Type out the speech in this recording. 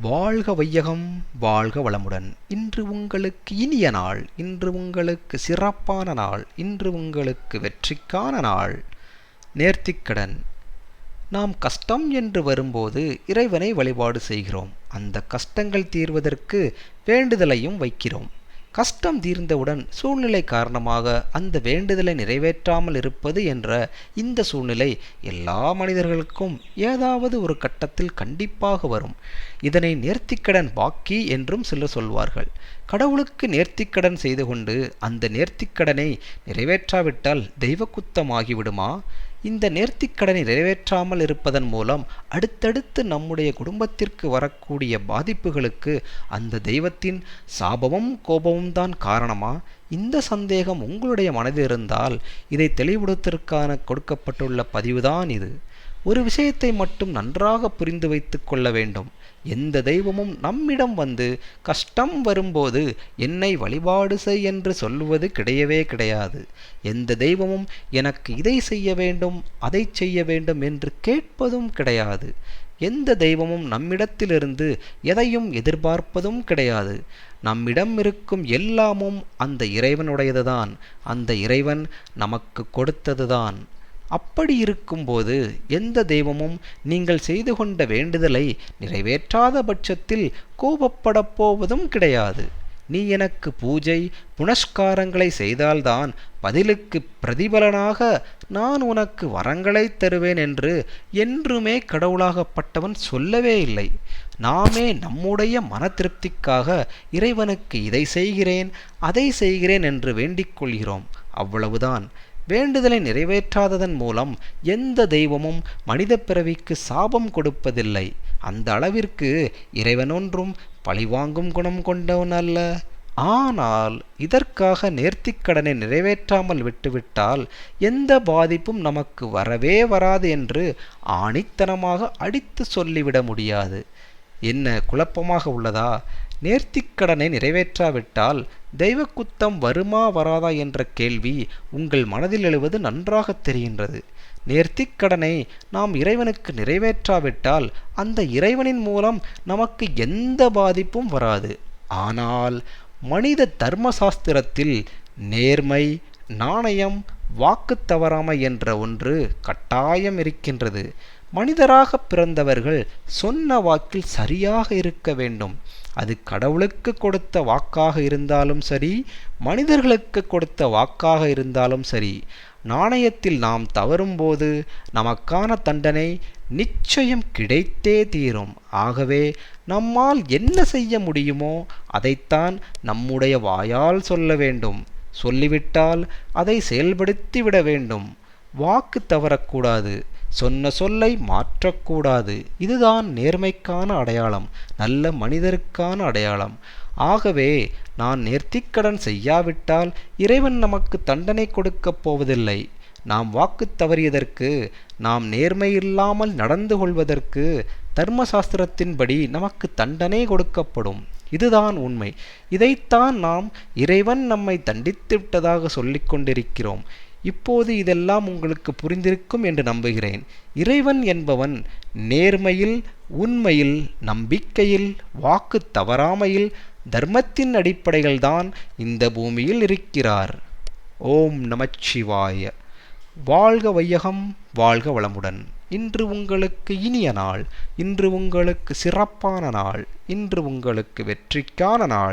வாழ்க வையகம் வாழ்க வளமுடன். இன்று உங்களுக்கு இனிய நாள் இன்று உங்களுக்கு சிறப்பான நாள் இன்று உங்களுக்கு வெற்றிக்கான நாள். நேர்த்திக்கடன் நாம் கஷ்டம் என்று வரும்போது இறைவனை வழிபாடு செய்கிறோம். அந்த கஷ்டங்கள் தீர்வதற்கு வேண்டுதலையும் வைக்கிறோம். கஷ்டம் தீர்ந்தவுடன் சூழ்நிலை காரணமாக அந்த வேண்டுதலை நிறைவேற்றாமல் இருப்பது என்ற இந்த சூழ்நிலை எல்லா மனிதர்களுக்கும் ஏதாவது ஒரு கட்டத்தில் கண்டிப்பாக வரும். இதனை நேர்த்திக்கடன் பாக்கி என்றும் சிலர் சொல்வார்கள். கடவுளுக்கு நேர்த்திக்கடன் செய்து கொண்டு அந்த நேர்த்திக்கடனை நிறைவேற்றாவிட்டால் தெய்வ குத்தமாகிவிடுமா இந்த நேர்த்திக்கடனை நிறைவேற்றாமல் இருப்பதன் மூலம் அடுத்தடுத்து நம்முடைய குடும்பத்திற்கு வரக்கூடிய பாதிப்புகளுக்கு அந்த தெய்வத்தின் சாபமும் கோபமும் தான் காரணமா? இந்த சந்தேகம் உங்களுடைய மனதில் இருந்தால் இதை தெளிவுபடுத்துவதற்கான கொடுக்கப்பட்டுள்ள பதிவுதான் இது. ஒரு விஷயத்தை மட்டும் நன்றாக புரிந்து வைத்து கொள்ள வேண்டும். எந்த தெய்வமும் நம்மிடம் வந்து கஷ்டம் வரும்போது என்னை வழிபாடு செய் என்று சொல்வது கிடையவே கிடையாது. எந்த தெய்வமும் எனக்கு இதை செய்ய வேண்டும் அதை செய்ய வேண்டும் என்று கேட்பதும் கிடையாது. எந்த தெய்வமும் நம்மிடத்திலிருந்து எதையும் எதிர்பார்ப்பதும் கிடையாது. நம்மிடம் இருக்கும் எல்லாமும் அந்த இறைவனுடையதுதான். அந்த இறைவன் நமக்கு கொடுத்ததுதான். அப்படி இருக்கும்போது எந்த தெய்வமும் நீங்கள் செய்து கொண்ட வேண்டுதலை நிறைவேற்றாத பட்சத்தில் கோபப்படப் போவதும் கிடையாது. நீ எனக்கு பூஜை புனஸ்காரங்களை செய்தால்தான் பதிலுக்கு பிரதிபலனாக நான் உனக்கு வரங்களை தருவேன் என்று என்றுமே கடவுளாகப்பட்டவன் சொல்லவே இல்லை. நாமே நம்முடைய மன திருப்திக்காக இறைவனுக்கு இதை செய்கிறேன் அதை செய்கிறேன் என்று வேண்டிக் கொள்கிறோம். அவ்வளவுதான். வேண்டுதலை நிறைவேற்றாததன் மூலம் எந்த தெய்வமும் மனித பிறவிக்கு சாபம் கொடுப்பதில்லை. அந்த அளவிற்கு இறைவனொன்றும் பழிவாங்கும் குணம் கொண்டவன் அல்ல. ஆனால் இதற்காக நேர்த்திக்கடனை நிறைவேற்றாமல் விட்டுவிட்டால் எந்த பாதிப்பும் நமக்கு வரவே வராது என்று ஆணித்தனமாக அடித்து சொல்லிவிட முடியாது. என்ன குழப்பமாக உள்ளதா? நேர்த்திக்கடனை நிறைவேற்றாவிட்டால் தெய்வ குத்தம் வருமா வராதா என்ற கேள்வி உங்கள் மனதில் எழுவது நன்றாக தெரிகின்றது. நேர்த்திக்கடனை நாம் இறைவனுக்கு நிறைவேற்றாவிட்டால் அந்த இறைவனின் மூலம் நமக்கு எந்த பாதிப்பும் வராது. ஆனால் மனித தர்மசாஸ்திரத்தில் நேர்மை நாணயம் வாக்கு தவறாமை என்ற ஒன்று கட்டாயம் இருக்கின்றது. மனிதராக பிறந்தவர்கள் சொன்ன வாக்கில் சரியாக இருக்க வேண்டும். அது கடவுளுக்கு கொடுத்த வாக்காக இருந்தாலும் சரி மனிதர்களுக்கு கொடுத்த வாக்காக இருந்தாலும் சரி. நாணயத்தில் நாம் தவறும்போது நமக்கான தண்டனை நிச்சயம் கிடைத்தே தீரும். ஆகவே நம்மால் என்ன செய்ய முடியுமோ அதைத்தான் நம்முடைய வாயால் சொல்ல வேண்டும். சொல்லிவிட்டால் அதை செயல்படுத்திவிட வேண்டும். வாக்கு தவறக்கூடாது. சொன்ன சொல்லை மாற்றக்கூடாது. இதுதான் நேர்மைக்கான அடையாளம் நல்ல மனிதருக்கான அடையாளம். ஆகவே நான் நேர்த்திக்கடன் செய்யாவிட்டால் இறைவன் நமக்கு தண்டனை கொடுக்கப் போவதில்லை. நாம் வாக்கு தவறியதற்கு நாம் நேர்மையில்லாமல் நடந்து கொள்வதற்கு தர்மசாஸ்திரத்தின்படி நமக்கு தண்டனை கொடுக்கப்படும். இதுதான் உண்மை. இதைத்தான் நாம் இறைவன் நம்மை தண்டித்து விட்டதாக சொல்லிக் கொண்டிருக்கிறோம் இப்போது இதெல்லாம் உங்களுக்கு புரிந்திருக்கும் என்று நம்புகிறேன். இறைவன் என்பவன் நேர்மையில் உண்மையில் நம்பிக்கையில் வாக்கு தவறாமையில் தர்மத்தின் அடிப்படைகள்தான் இந்த பூமியில் இருக்கிறார். ஓம் நமச்சிவாய. வாழ்க வையகம் வாழ்க வளமுடன். இன்று உங்களுக்கு இனிய நாள் இன்று உங்களுக்கு சிறப்பான நாள் இன்று உங்களுக்கு வெற்றிக்கான நாள்.